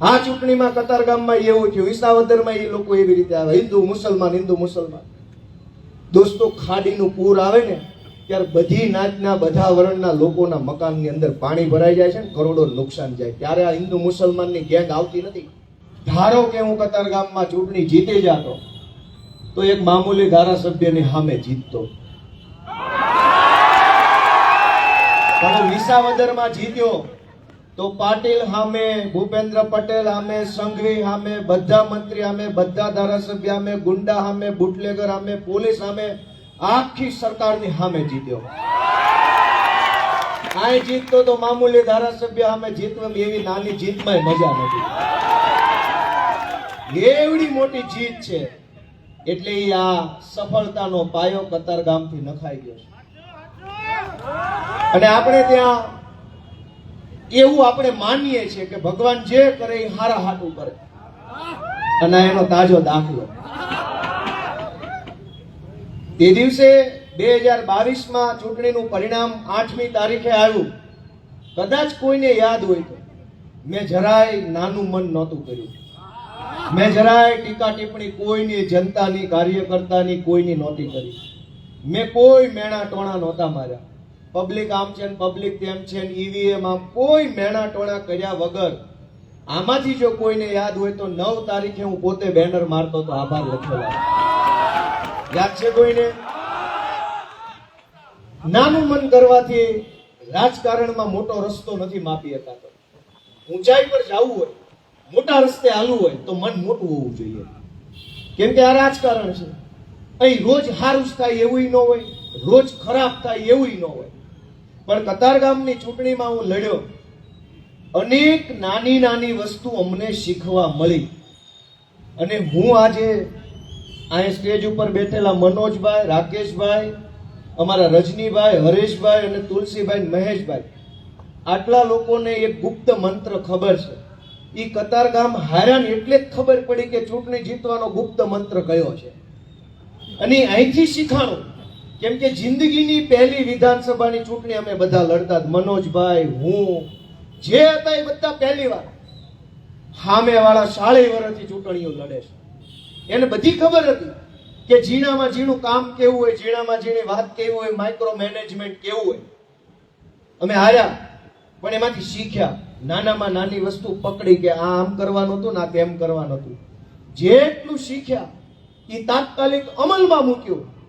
આ ચૂંટણીમાં કતારગામમાં એવું થયું. વિસાવદરમાં એ લોકો એવી રીતે આવે. હિન્દુ, મુસલમાન હિન્દુ, મુસલમાન. દોસ્તો, ખાડીનું પૂર આવે ને, ત્યારે બધી નાચના બધા વર્ણના લોકોના મકાનની અંદર પાણી ભરાઈ જાય છે ને, કરોડો નુકસાન જાય. ત્યારે આ હિન્દુ, મુસલમાનની ગેંગ આવતી નથી. ધારો કે હું કતારગામમાં ચૂંટણી જીતી જાતો, તો એક મામૂલી ધારાસભ્યની સામે જીતતો. પણ હું વિસાવદરમાં જીત્યો. તો પાટીલ સામે, ભૂપેન્દ્ર પટેલ સામે, સંઘવી સામે, બધા મંત્રી સામે, બધા ધારાસભ્ય સામે, ગુંડા સામે, બુટલેગર સામે, પોલીસ સામે આખી સરકારની સામે જીત્યો. આ જીતતો તો મામૂલી ધારાસભ્ય સામે જીતવા એવી નાની જીતમાં મજા નથી. એવડી મોટી જીત છે. એટલે આ સફળતાનો પાયો કતારગામથી નખાઈ ગયો છે. અને આપણે ત્યાં એવું આપણે માનીએ છીએ કે ભગવાન જે કરે એ હારા હાટું કરે. અને એનો તાજો દાખલો. તે દિવસે બે હજાર બાવીસમાં ચૂંટણીનું પરિણામ આઠમી તારીખે આવ્યું. કદાચ કોઈને યાદ હોય તો. મેં જરાય નાનું મન નહોતું કર્યું. મેં જરાય ટીકા ટિપ્પણી કોઈની જનતાની, કાર્યકર્તાની કોઈની નહોતી કરી. મેં કોઈ મેણા ટોણા નહોતા માર્યા. પબ્લિક આમ છે પબ્લિક તેમ છે ઈવીએમ આમ કોઈ મેણા ટોણા કર્યા વગર આમાંથી જો કોઈને યાદ હોય તો નવ તારીખે હું પોતે બેનર મારતો તો આભાર લખેલા. યાદ છે કોઈને? નાનું મન કરવાથી રાજકારણમાં મોટો રસ્તો નથી માપી શકાતો ઊંચાઈ પર જવું હોય, મોટા રસ્તે હાલવું હોય તો મન મોટું હોવું જોઈએ. કેમ કે આ રાજકારણ છે. અહીં રોજ હારું થાય એવું ન હોય, રોજ ખરાબ થાય એવું ન હોય. પણ કતારગામની ચૂંટણીમાં હું લડ્યો. અનેક નાની નાની વસ્તુ અમને શીખવા મળી. અને હું આજે અહીં સ્ટેજ ઉપર બેઠેલા મનોજભાઈ, રાકેશભાઈ, અમારા રજનીભાઈ, હરેશભાઈ અને તુલસીભાઈ મહેશભાઈ. આટલા લોકોને એક ગુપ્ત મંત્ર ખબર છે. એ કતારગામ હાર્યા એટલે જ ખબર પડી કે ચૂંટણી જીતવાનો ગુપ્ત મંત્ર કયો છે. અને અહીંથી શીખાણું. કેમ કે જિંદગીની પહેલી વિધાનસભાની ચૂંટણી અમે બધા લડતા. મનોજભાઈ, હું, જે હતા એ બધા પહેલી વાર સામે વાળા સાડી વર્ષથી ચૂંટણીઓ લડે છે. એને બધી ખબર હતી કે ઝીણામાં ઝીણું કામ કેવું હોય, ઝીણામાં ઝીણી વાત કેવી હોય માઇક્રો મેનેજમેન્ટ કેવું હોય. અમે હાર્યા, પણ એમાંથી શીખ્યા, નાનામાં નાની વસ્તુ પકડી કે આ આમ કરવાનું હતું ને આ તેમ કરવાનું હતું. જેટલું શીખ્યા એ તાત્કાલિક અમલમાં મૂક્યું.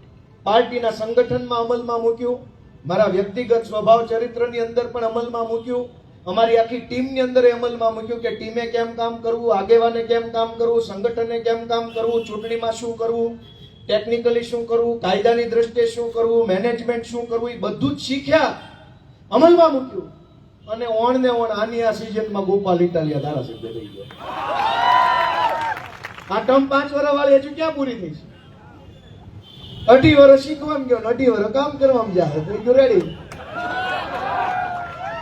પાર્ટીના સંગઠનમાં અમલમાં મૂક્યું. મારા વ્યક્તિગત સ્વભાવ ચરિત્રની અંદર પણ અમલમાં મૂક્યું. અમારી આખી ટીમની અંદર અમલમાં મૂક્યું કે ટીમે કેમ કામ કરવું, આગેવાને કેમ કામ કરવું, સંગઠને કેમ કામ કરવું, ચૂંટણીમાં શું કરવું, ટેકનિકલી શું કરવું, કાયદાની દ્રષ્ટિએ શું કરવું, મેનેજમેન્ટ શું કરવું, એ બધું જ શીખ્યા. અમલમાં મૂક્યું. અને ઓણ ને ઓણ આની આ સિઝનમાં ગોપાલ ઇટાલિયા ધારાસભ્ય થઈ ગયો. આ ટર્મ પાંચ વર્ષ વાળી હજુ ક્યાં પૂરી થઈ છે? અઢી વર્ષ શીખવામાં ગયો અઢી વર્ષ કામ કરવામાં જાય તો ગયો રેડી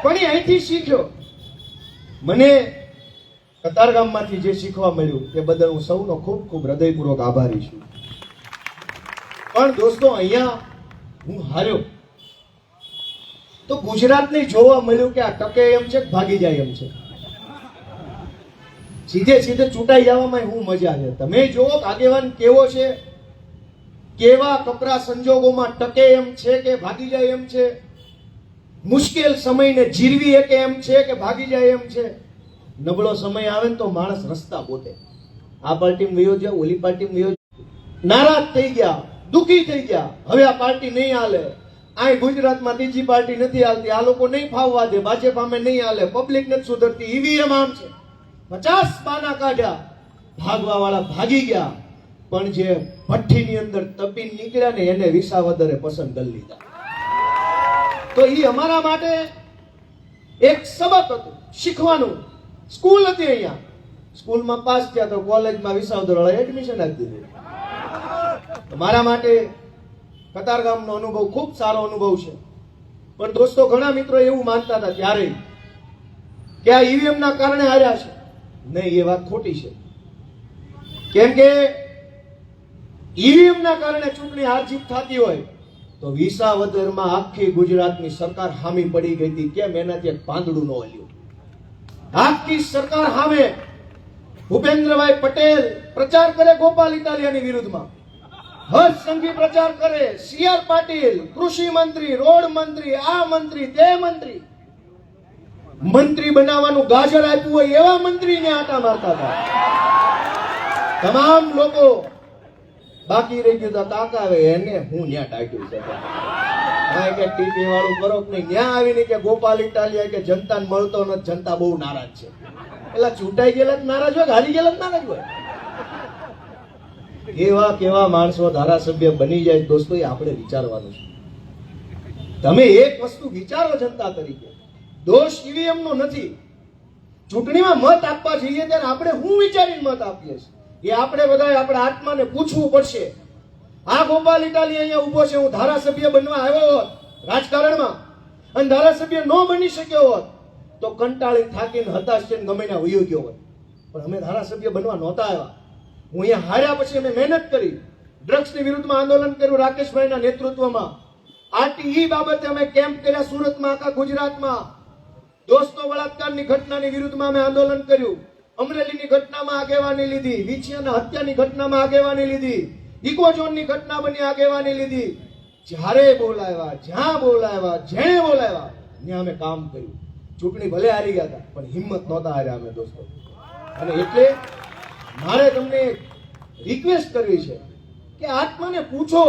પણ એ અહીંથી શીખ્યો. મને કતારગામમાંથી જે શીખવા મળ્યું, એ બદલ હું સૌનો ખૂબ ખૂબ હૃદયપૂર્વક આભારી છું. પણ દોસ્તો, અહીંયા હું હાર્યો. તો ગુજરાતને જોવા મળ્યું કે આ ટકે એમ છે ભાગી જાય એમ છે? સીધે સીધે ચૂંટાઈ જવામાં હું મજા છે તમે કે આગેવાન કેવો છે? કેવા કપરા સંજોગોમાં ટકે એમ છે કે ભાગી જાય એમ છે? મુશ્કેલ સમયને જીરવી શકે એમ છે કે ભાગી જાય એમ છે? નબળો સમય આવે ને તો માણસ રસ્તા પોતે આ પાર્ટીમાં વયો ઓલી પાર્ટીમાં વયો નારાજ થઈ ગયા, દુખી થઈ ગયા. હવે આ પાર્ટી નહીં હાલે. આ ગુજરાતમાં ત્રીજી પાર્ટી નથી હાલતી. આ લોકો નહીં ફાવવા દે, ભાજપ સામે નહીં હાલે. પબ્લિક નથી સુધરતી. ઈવીએમ આમ છે. પચાસ પાના કાઢ્યા. ભાગવા વાળા ભાગી ગયા. પણ જે ભઠ્ઠીની અંદર તપીન નીકળ્યા ને એને વિસાવદરે પસંદ કરી લીધા. તો એ અમારા માટે એક સબક હતું, શીખવાનું. સ્કૂલ હતી અહીંયા. સ્કૂલમાં પાસ થયા તો કોલેજમાં વિસાવદર વાળા એડમિશન આપી દીધું. મારા માટે કતારગામનો અનુભવ ખૂબ સારો અનુભવ છે. પણ દોસ્તો, ઘણા મિત્રો એવું માનતા હતા ત્યારે કે આ ઈવીએમ ના કારણે હાર્યા છે. નહીં, એ વાત ખોટી છે. કેમ કે ઈવીએમ ના કારણે ચૂંટણી હાર જીત થતી હોય, તો વિસાવદરમાં આખી ગુજરાતની સરકાર હામી પડી ગઈ હતી. કેમ? એનાથી એક પાંદડું ન હલ્યું. આખી સરકાર સામે ભૂપેન્દ્રભાઈ પટેલ પ્રચાર કરે ગોપાલ ઇટાલિયાની વિરુદ્ધમાં. હર્ષ સંઘી પ્રચાર કરે. સી આર પાટીલ, કૃષિ મંત્રી, રોડ મંત્રી, આ મંત્રી, તે મંત્રી. મંત્રી બનાવવાનું ગાજર આપ્યું હોય એવા મંત્રીને આટા મારતા હતા. તમામ લોકો બાકી રહી ગયું તો કાકા આવે એને હું ન્યા ટાક્યું છે. હા કે ટીવી વાળું કરો નહીં? ન્યા આવીને કે ગોપાલ ઇટાલિયા કે જનતાને મળતો નથી, જનતા બહુ નારાજ છે. એટલે ચૂંટાઈ ગયેલા નારાજ હોય હારી ગયેલા નારાજ હોય? કેવા કેવા માણસો ધારાસભ્ય બની જાય દોસ્તો, એ આપણે વિચારવાનું છે. તમે એક વસ્તુ વિચારો જનતા તરીકે. દોષ ઈવીએમ નો નથી. ચૂંટણીમાં મત આપવા જઈએ ત્યારે આપણે હું વિચારીને મત આપીએ છીએ? એ આપણે બધા આપણા આત્માને પૂછવું પડશે. આ ગોપાલ ઇટાલી અહીંયા ઊભો છે, હું ધારાસભ્ય બનવા આવ્યો હોત, રાજકારણમાં, અને ધારાસભ્ય ન બની શક્યો હોત, તો કંટાળી થાકીને હતાશ છે ગમે ત્યાં વયો ગયો હોય પણ અમે ધારાસભ્ય બનવા નહોતા આવ્યા. હું અહીંયા હાર્યા પછી અમે મહેનત કરી, ડ્રગ્સની વિરુદ્ધમાં આંદોલન કર્યું રાકેશભાઈના નેતૃત્વમાં. આરટીઈ બાબતે અમે કેમ્પ કર્યા સુરતમાં, આખા ગુજરાતમાં. દોસ્તો બળાત્કારની ઘટનાની વિરુદ્ધમાં અમે આંદોલન કર્યું. અમરેલીની ઘટનામાં આગેવાની લીધી, વિછિયાના હત્યાની ઘટનામાં આગેવાની લીધી ઇકોઝોનની ઘટના બની, આગેવાની લીધી. જ્યારે બોલાવ્યા, જ્યાં બોલાવ્યા, જેણે બોલાવ્યા, ત્યાં અમે કામ કર્યું. ચૂંટણી ભલે હારી ગયા હતા, પણ હિંમત નહોતા હાર્યા અમે દોસ્તો. અને એટલે મારે તમને રિક્વેસ્ટ કરવી છે કે આત્માને પૂછો,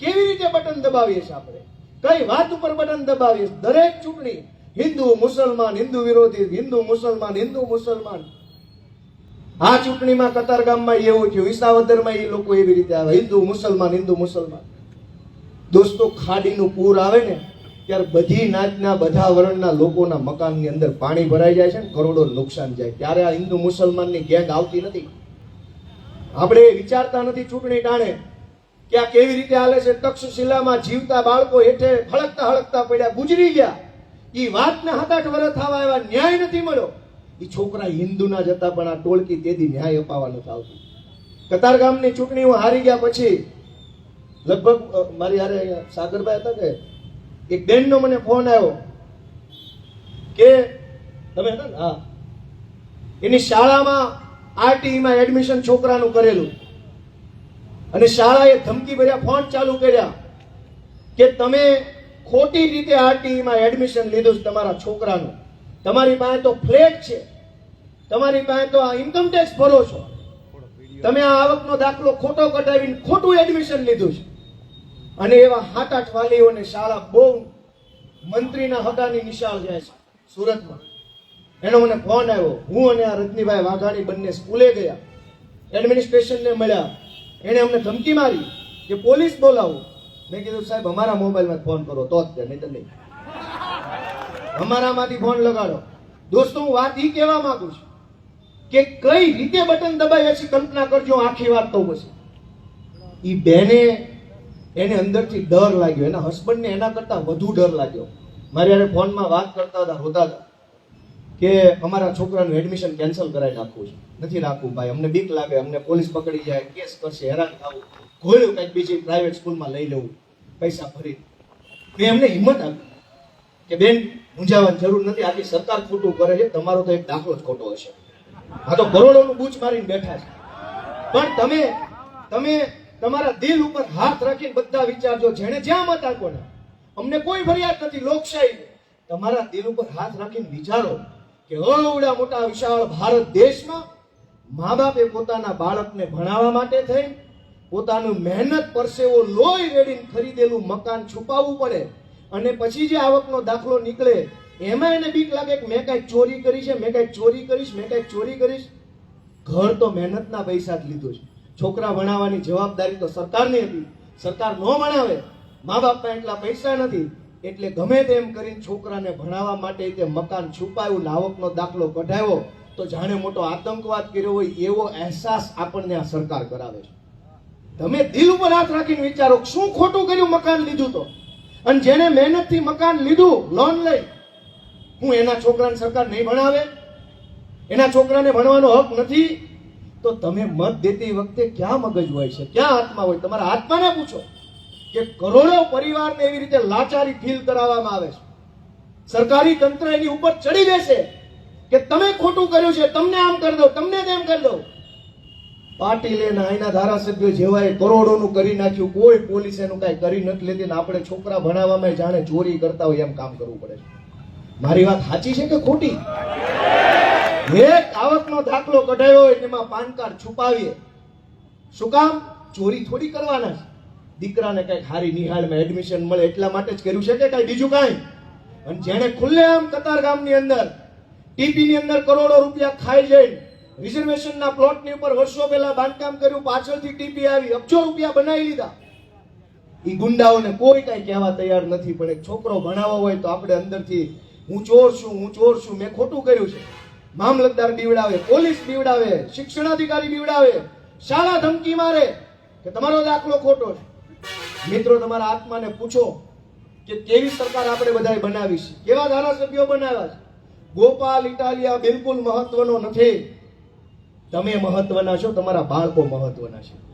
કેવી રીતે બટન દબાવીએ છીએ આપણે? કઈ વાત ઉપર બટન દબાવીએ દરેક ચૂંટણી હિન્દુ મુસલમાન, હિન્દુ વિરોધી, હિન્દુ મુસલમાન હિન્દુ મુસલમાન. આ ચૂંટણીમાં કતારગામમાં એવું થયું, ઈસાવદરમાં એ લોકો એવી રીતે આવે, હિન્દુ મુસલમાન હિન્દુ મુસલમાન. દોસ્તો, ખાડીનું પૂર આવે ને, ત્યારે બધી નાતના, બધા વર્ણના લોકોના મકાનની અંદર પાણી ભરાઈ જાય છે ને, કરોડો નુકસાન જાય. ત્યારે આ હિન્દુ મુસલમાનની ગેંગ આવતી નથી. આપણે વિચારતા નથી ચૂંટણી ટાણે કે આ કેવી રીતે હાલે છે. તક્ષશિલામાં જીવતા બાળકો હેઠે હળકતા હળકતા પડ્યા, ગુજરી ગયા. એ વાતના સાત આઠ વર્ષ થવા એવા ન્યાય નથી મળ્યો. એ છોકરા હિન્દુના જતા પણ આ ટોળકી તેથી ન્યાય અપાવવા નથી આવતી. કતારગામની ચૂંટણી હું હારી ગયા પછી, લગભગ મારી હારે સાગરભાઈ હતા કે, એક બેનનો મને ફોન આવ્યો કે, તમે હતા ને? હા. એની શાળામાં આરટીઈમાં એડમિશન છોકરાનું કરેલું. અને શાળાએ ધમકી ભર્યા ફોન ચાલુ કર્યા કે તમે ખોટી રીતે આરટીઈમાં એડમિશન લીધું છે તમારા છોકરાનું. તમારી પાસે તો ફ્લેટ છે. તમારી પાસે તો આ ઇન્કમ ટેક્સ ભરો છો. તમે આ આવકનો દાખલો ખોટો કઢાવીને ખોટું એડમિશન લીધું છે. અને એવા સાત આઠ વાલીઓને શાળા બહુ મંત્રીના હટાની નિશાળ જાય છે સુરતમાં. એનો મને ફોન આવ્યો. હું અને આ રજનીભાઈ વાઘાણી બંને સ્કૂલે ગયા. એડમિનિસ્ટ્રેશનને મળ્યા. એણે અમને ધમકી મારી કે પોલીસ બોલાવો. મેં કીધું, સાહેબ, અમારા મોબાઈલમાં ફોન કરો, તો જ નહીં તો નહીં. અમારામાંથી ફોન લગાડો. દોસ્તો, હું વાત એ કહેવા માંગુ છું કે કઈ રીતે બટન દબાઈ હશે કલ્પના કરજો આખી વાત તો પછી. એ બેને એને અંદરથી ડર લાગ્યો, એના હસબન્ડને એના કરતાં વધુ ડર લાગ્યો. મારી યારે ફોનમાં વાત કરતા હતા હોતા હતા, કે અમારા છોકરાનું એડમિશન કેન્સલ કરાવી નાખવું છે. નથી રાખવું ભાઈ, અમને બીક લાગે, અમને પોલીસ પકડી જાય, કેસ કરશે, હેરાન થવું. ઘોડ્યું કંઈક બીજી પ્રાઇવેટ સ્કૂલમાં લઈ લેવું. પૈસા ભરી. મેં એમને હિંમત આપી કે બેન, મૂંઝાવાની જરૂર નથી. આખી સરકાર ખોટું કરે છે, તમારો તો એક દાખલો જ ખોટો હશે. આ તો કરોડોનું બૂચ મારીને બેઠા છે. પણ તમે તમે તમારા દિલ ઉપર હાથ રાખીને બધા વિચારજો, જેણે જ્યાં મત આપો ને, અમને કોઈ ફરિયાદ નથી, લોકશાહી. તમારા દિલ ઉપર હાથ રાખીને વિચારો કે અવડા મોટા વિશાળ ભારત દેશમાં મા બાપે પોતાના બાળકને ભણાવવા માટે થઈ પોતાનું મહેનત પરસેવો લોહી રેડીને ખરીદેલું મકાન છુપાવવું પડે. અને પછી જે આવકનો દાખલો નીકળે, એમાં એને બીક લાગે કે મેં કાંઈક ચોરી કરી છે, મેં કાંઈક ચોરી કરીશ, મેં કાંઈક ચોરી કરીશ. ઘર તો મહેનતના પૈસા જ લીધું છે. છોકરા ભણાવવાની જવાબદારી તો સરકારની હતી. સરકાર ન ભણાવે. મા બાપના એટલા પૈસા નથી. એટલે ગમે તેમ કરીને છોકરાને ભણાવવા માટે તે મકાન છુપાયું લાવકનો દાખલો કઢાવ્યો, તો જાણે મોટો આતંકવાદ કર્યો હોય એવો અહેસાસ આપણને આ સરકાર કરાવે છે. તમે દિલ ઉપર હાથ રાખીને વિચારો, શું ખોટું કર્યું મકાન લીધું તો? અને જેને મહેનતથી મકાન લીધું લોન લઈ, હું એના છોકરાને સરકાર નહીં ભણાવે? એના છોકરાને ભણવાનો હક નથી? તો તમે મત દેતી વખતે ક્યાં મગજ હોય છે? ક્યાં આત્મા હોય? તમારા આત્માને પૂછો કે કરોડો પરિવારને એવી રીતે લાચારી ફીલ કરાવવામાં આવે છે. સરકારી તંત્ર એની ઉપર ચડી બેસે કે તમે ખોટું કર્યું છે, તમને આમ કરી દઉં, તમને તેમ કરી દઉં. પાટીલ એના અહીંના ધારાસભ્યો જેવાએ કરોડોનું કરી નાખ્યું, કોઈ પોલીસ એનું કાંઈ કરી નથી લેતી ને આપણે છોકરા ભણાવવામાં જાણે ચોરી કરતા હોય એમ કામ કરવું પડે છે. મારી વાત સાચી છે કે ખોટી? એક આવકનો દાખલો કઢાયો હોય એમાં પાન કાર્ડ છુપાવીએ. શું કામ? ચોરી થોડી કરવાના છે. દીકરાને કંઈક હારી નિહાળમાં એડમિશન મળે એટલા માટે જ કર્યું છે કે કઈ બીજું કાંઈ? અને જેણે ખુલ્લેઆમ કતાર ગામની અંદર ટીપી ની અંદર કરોડો રૂપિયા ખાઈ જઈને રિઝર્વેશનના પ્લોટની ઉપર વર્ષો પહેલા બાંધકામ કર્યું, પાછળથી ટીપી આવી અબજો રૂપિયા બનાવી લીધા. એ ગુંડાઓને કોઈ કઈ કહેવા તૈયાર નથી, પણ એક છોકરો ભણાવવો હોય તો આપણે અંદરથી, હું ચોર છું, હું ચોર છું, મેં ખોટું કર્યું છે. મામલતદાર બીવડાવે, પોલીસ બીવડાવે, શિક્ષણાધિકારી બીવડાવે, શાળા ધમકી મારે કે તમારો દાખલો ખોટો છે. મિત્રો, તમારા આત્માને પૂછો કે કેવી સરકાર આપણે બધાએ બનાવી છે? કેવા ધારાસભ્યો બનાવ્યા છે? ગોપાલ, ઇટાલિયા બિલકુલ મહત્વનો નથી. તમે મહત્વના છો તમારા બાળકો મહત્વના છે.